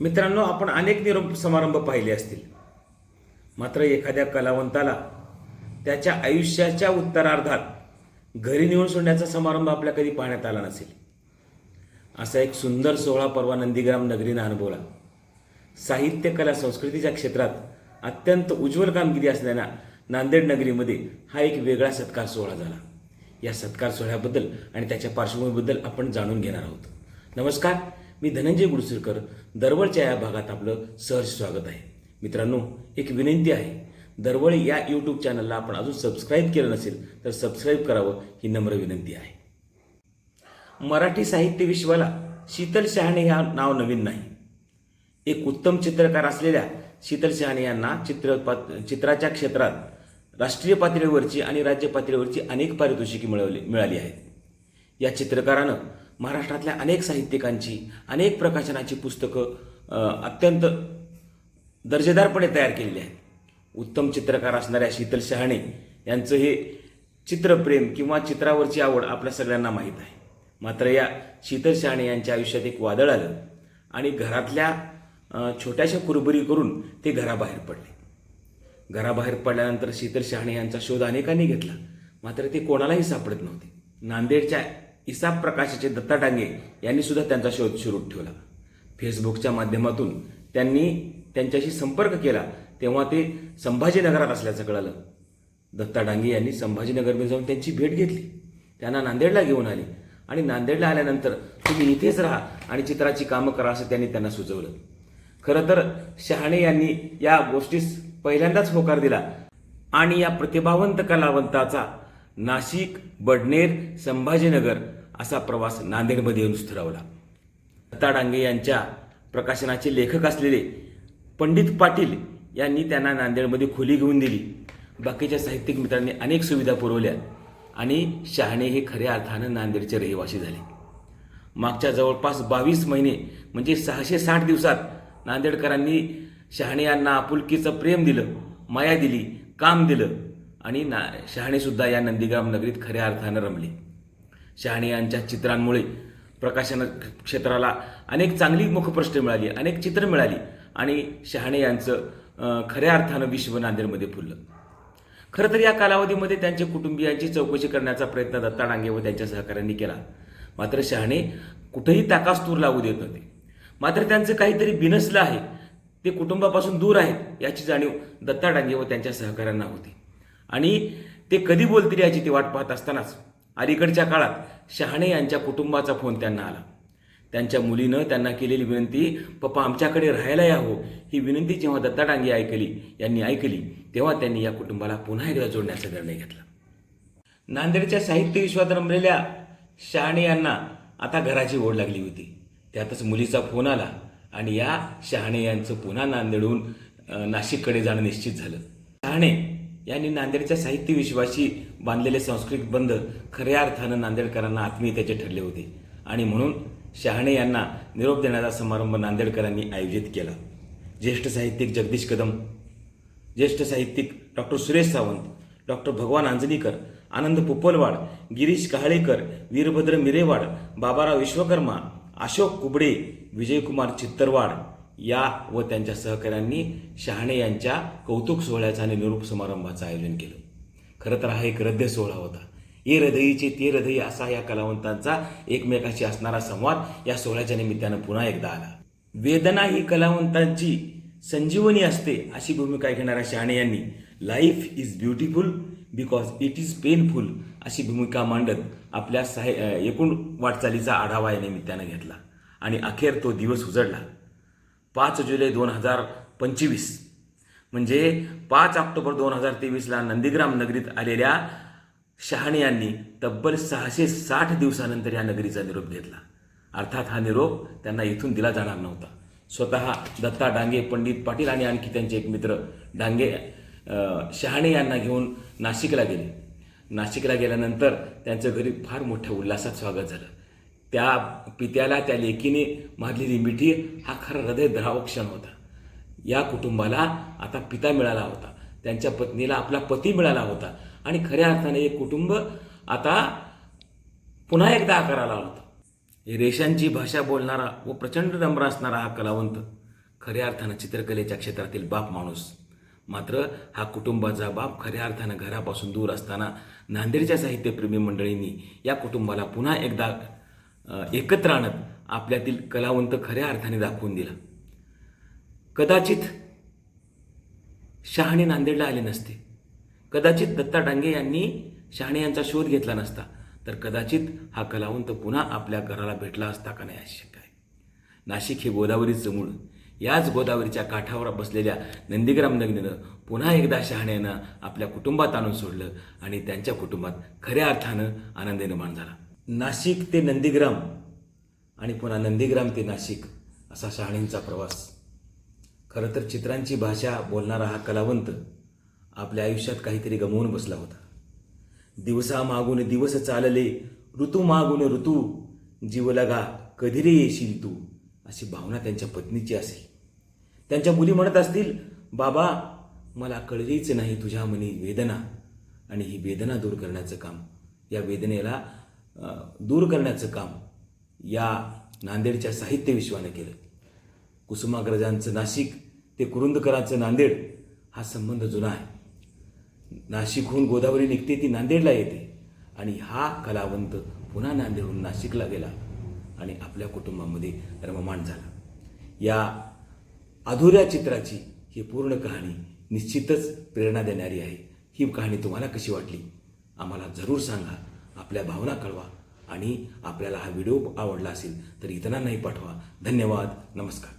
मित्रांनो आपण अनेक निरोप समारंभ पाहिले असतील. मात्र एखाद्या कलावंताला त्याच्या आयुष्याच्या उत्तरार्धात घरी नेऊन सोडण्याचा समारंभ आपल्या कधी पाहण्यात आला नसेल. असा एक सुंदर सोहळा परवा नंदीग्राम नगरीनं अनुभवला साहित्य कला संस्कृतीच्या क्षेत्रात अत्यंत उज्ज्वल कामगिरी असलेल्या नांदेड नगरीमध्ये हा एक वेगळा सत्कार सोहळा झाला. या सत्कार सोहळ्याबद्दल आणि त्याच्या पार्श्वभूमीबद्दल आपण जाणून घेणार आहोत. नमस्कार. मी धनंजय गुडसिरकर दरवळच्या या भागात आपलं सहर्ष स्वागत आहे. मित्रांनो एक विनंती आहे. दरवळ या यूट्यूब चॅनलला आपण अजून सबस्क्राईब केलं नसेल तर सबस्क्राईब करावं ही नम्र विनंती आहे. मराठी साहित्य विश्वाला शीतल शहाणे ह्या नाव नवीन नाही. एक उत्तम चित्रकार असलेल्या शीतल शहाणे यांना चित्र चित्राच्या क्षेत्रात राष्ट्रीय पातळीवरची आणि राज्य पातळीवरची अनेक पारितोषिके मिळवली मिळाली आहेत. या चित्रकारानं महाराष्ट्रातल्या अनेक साहित्यिकांची अनेक प्रकाशनाची पुस्तकं अत्यंत दर्जेदारपणे तयार केलेली आहेत. उत्तम चित्रकार असणाऱ्या शीतल शहाणे यांचं हे चित्रप्रेम किंवा चित्रावरची आवड आपल्या सगळ्यांना माहीत आहे. मात्र या शीतल शहाणे यांच्या आयुष्यात एक वादळ आलं आणि घरातल्या छोट्याशा कुरबुरी करून ते घराबाहेर पडले. घराबाहेर पडल्यानंतर शीतल शहाणे यांचा शोध अनेकांनी घेतला मात्र ते कोणालाही सापडत नव्हते. नांदेडच्या इसाब प्रकाशाचे दत्ता डांगे यांनी सुद्धा त्यांचा शोध सुरू ठेवला. फेसबुकच्या माध्यमातून त्यांनी त्यांच्याशी संपर्क केला तेव्हा ते संभाजीनगरात असल्याचं कळालं. दत्ता डांगे यांनी संभाजीनगरमध्ये जाऊन त्यांची भेट घेतली. त्यांना नांदेडला घेऊन आले आणि नांदेडला आल्यानंतर तुम्ही इथेच राहा आणि चित्राची कामं करा असं त्यांनी त्यांना सुचवलं. खरं तर शहाणे यांनी या गोष्टीस पहिल्यांदाच होकार दिला आणि या प्रतिभावंत कलावंताचा नाशिक बडनेर संभाजीनगर असा प्रवास नांदेडमध्ये येऊन स्थिरावला. दत्ता डांगे यांच्या प्रकाशनाचे लेखक असलेले पंडित पाटील यांनी त्यांना नांदेडमध्ये खोली घेऊन दिली. बाकीच्या साहित्यिक मित्रांनी अनेक सुविधा पुरवल्या आणि शहाणे हे खऱ्या अर्थानं नांदेडचे रहिवासी झाले. मागच्या जवळपास बावीस महिने म्हणजे सहाशे साठ दिवसात नांदेडकरांनी शहाणे यांना आपुलकीचं प्रेम दिलं माया दिली काम दिलं आणि ना शहाणेसुद्धा या नंदीग्राम नगरीत खऱ्या अर्थानं रमले. शहाणे यांच्या चित्रांमुळे प्रकाशन क्षेत्राला अनेक चांगली मुखप्रष्ट मिळाली अनेक चित्र मिळाली आणि शहाणे यांचं खऱ्या अर्थानं विश्व नांदेडमध्ये फुललं. खरं तर या कालावधीमध्ये त्यांच्या कुटुंबियांची चौकशी करण्याचा प्रयत्न दत्ता डांगे व त्यांच्या सहकाऱ्यांनी केला. मात्र शहाणे कुठेही ताकास्तूर लागू देत नव्हते. मात्र त्यांचं काहीतरी बिनसलं आहे. ते कुटुंबापासून दूर आहेत याची जाणीव दत्ता डांगे व त्यांच्या सहकाऱ्यांना होती. आणि ते कधी बोलतील याची ती वाट पाहत असतानाच अलीकडच्या काळात शहाणे यांच्या कुटुंबाचा फोन त्यांना आला. त्यांच्या मुलीनं त्यांना केलेली विनंती पप्पा आमच्याकडे राहायला यावं हो. ही. विनंती जेव्हा दत्ता डांगे ऐकली यांनी ऐकली तेव्हा त्यांनी या कुटुंबाला पुन्हा एकदा जोडण्याचा निर्णय घेतला. नांदेडच्या साहित्य विश्वात रमलेल्या शहाणे यांना आता घराची ओढ लागली होती. त्यातच मुलीचा फोन आला आणि या शहाणे यांचं पुन्हा नांदेडहून नाशिककडे जाणं निश्चित झालं. शहाणे यांनी नांदेडच्या साहित्य विश्वाशी बांधलेले सांस्कृतिक बंध खऱ्या अर्थानं नांदेडकरांना आत्मीयतेचे ठरले होते. आणि म्हणून शहाणे यांना निरोप देण्याचा समारंभ नांदेडकरांनी आयोजित केला. ज्येष्ठ साहित्यिक जगदीश कदम ज्येष्ठ साहित्यिक डॉक्टर सुरेश सावंत डॉक्टर भगवान आंजनीकर आनंद पुपलवाड गिरीश कहाळेकर वीरभद्र मिरेवाड बाबाराव विश्वकर्मा अशोक कुबडे विजयकुमार चित्तरवाड या व त्यांच्या सहकाऱ्यांनी शहाणे यांच्या कौतुक सोहळ्याचं आणि निरूप समारंभाचं आयोजन केलं. खरं तर हा एक हृदय सोहळा होता. ये हृदयीचे ते हृदयी असा या कलावंतांचा एकमेकाशी असणारा संवाद या सोहळ्याच्या निमित्तानं पुन्हा एकदा आला. वेदना ही कलावंतांची संजीवनी असते अशी भूमिका घेणाऱ्या शहाणे यांनी life is beautiful because it is painful अशी भूमिका मांडत आपल्या साहे एकूण वाटचालीचा आढावा या निमित्तानं घेतला. आणि अखेर तो दिवस उजडला. पाच जुलै दोन हजार पंचवीस. म्हणजे पाच ऑक्टोबर दोन हजार तेवीसला नंदीग्राम नगरीत आलेल्या शहाणे यांनी तब्बल सहाशे साठ दिवसानंतर या नगरीचा निरोप घेतला. अर्थात हा निरोप त्यांना इथून दिला जाणार नव्हता. स्वतः दत्ता डांगे पंडित पाटील आणि आणखी त्यांचे एक मित्र डांगे शहाणे यांना घेऊन नाशिकला गेले. नाशिकला गेल्यानंतर त्यांचं घरी फार मोठ्या उल्हासात स्वागत झालं. त्या पित्याला त्या लेकीने मारलेली मिठी हा खरा हृदय द्रावक क्षण होता. या कुटुंबाला आता पिता मिळाला होता. त्यांच्या पत्नीला आपला पती मिळाला होता. आणि खऱ्या अर्थाने एक कुटुंब आता पुन्हा एकदा आकाराला होता हे रेषांची भाषा बोलणारा व प्रचंड नम्र असणारा हा कलावंत खऱ्या अर्थानं चित्रकलेच्या क्षेत्रातील बाप माणूस. मात्र हा कुटुंबाचा बाप खऱ्या अर्थानं घरापासून दूर असताना नांदेडच्या साहित्यप्रेमी मंडळींनी या कुटुंबाला पुन्हा एकदा एकत्र आणत आपल्यातील कलावंत खऱ्या अर्थाने दाखवून दिला. कदाचित शहाणे नांदेडला आले नसते. कदाचित दत्ता डांगे यांनी शहाणे यांचा शोध घेतला नसता. तर कदाचित हा कलावंत पुन्हा आपल्या घराला भेटला असता का नाही अशी आहे. नाशिक हे गोदावरीचं मूळ. याच गोदावरीच्या काठावर बसलेल्या नंदीग्राम नगरीनं पुन्हा एकदा शहाण्यानं आपल्या कुटुंबात आणून सोडलं आणि त्यांच्या कुटुंबात खऱ्या अर्थानं आनंद निर्माण झाला. नाशिक ते नंदीग्राम आणि पुन्हा नंदीग्राम ते नाशिक असा शहाणींचा प्रवास. खरं तर चित्रांची भाषा बोलणारा हा कलावंत आपल्या आयुष्यात काहीतरी गमवून बसला होता. दिवसा मागून दिवस चालले ऋतू मागून ऋतू जीव लगा कधी रे येशील तू? अशी भावना त्यांच्या पत्नीची असेल. त्यांच्या मुली म्हणत असतील बाबा मला कळलीच नाही तुझ्या मनी वेदना आणि ही वेदना दूर करण्याचं काम. या वेदनेला दूर करण्याचं काम या नांदेडच्या साहित्य विश्वानं केलं. कुसुमाग्रजांचं नाशिक ते कुरुंदकरांचं नांदेड हा संबंध जुना आहे. नाशिकहून गोदावरी निघते ती नांदेडला येते आणि हा कलावंत पुन्हा नांदेडहून नाशिकला गेला आणि आपल्या कुटुंबामध्ये रममाण झाला. या अधुऱ्या चित्राची ही पूर्ण कहाणी निश्चितच प्रेरणा देणारी आहे. ही कहाणी तुम्हाला कशी वाटली? आम्हाला जरूर सांगा. आपल्या भावना कळवा आणि आपल्याला हा व्हिडिओ आवडला असेल तर इतरांनाही पाठवा. धन्यवाद. नमस्कार.